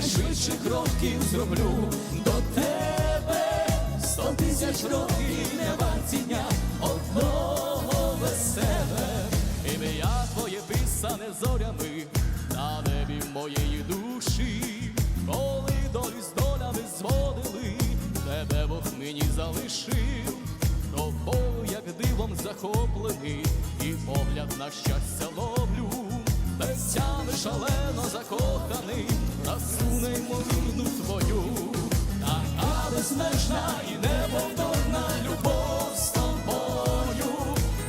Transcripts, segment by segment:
найшвидших кроків зроблю до тебе. Сто тисяч років не варті дня одного без себе. Ім'я твоє писане зорями на небі моєї душі, коли долі з долями зводили, тебе Бог мені залишив, тобою, як дивом захоплений, і погляд на щастя шалено закоханий, красу неймовірну твою, така безмежна і неповторна любов з тобою,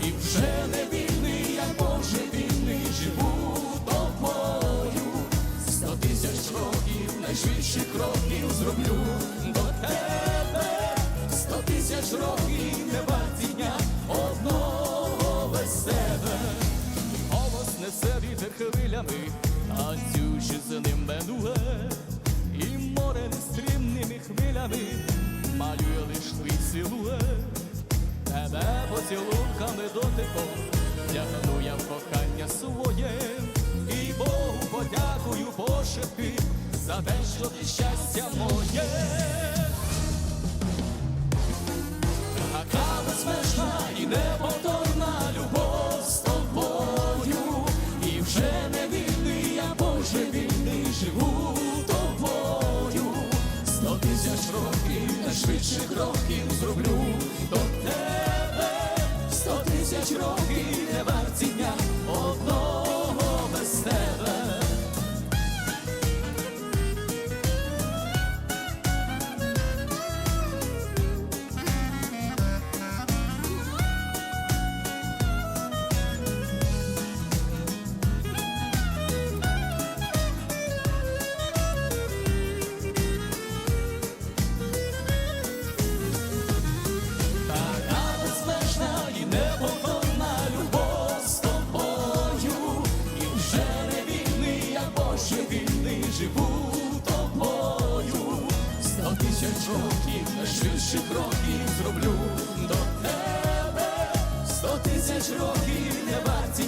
і вже не вільний, як Боже вільний, живу тобою. Сто тисяч років, найшвидших кроків зроблю до тебе. Сто тисяч років хвилями, танцюючи з ним бедуе, і море нестримними хвилями малює лиш твій силует. Тебе поцілунками дотиком тягну я в кохання своє, і Богу подякую пошепки за те, що ти щастя моє. Боже вільний, живу тобою. Сто тисяч років, найшвидше кроків зроблю до тебе. Сто тисяч років не варті вільний, живу тобою. Сто тисяч років, найшвидших років зроблю до тебе. Сто тисяч років не варті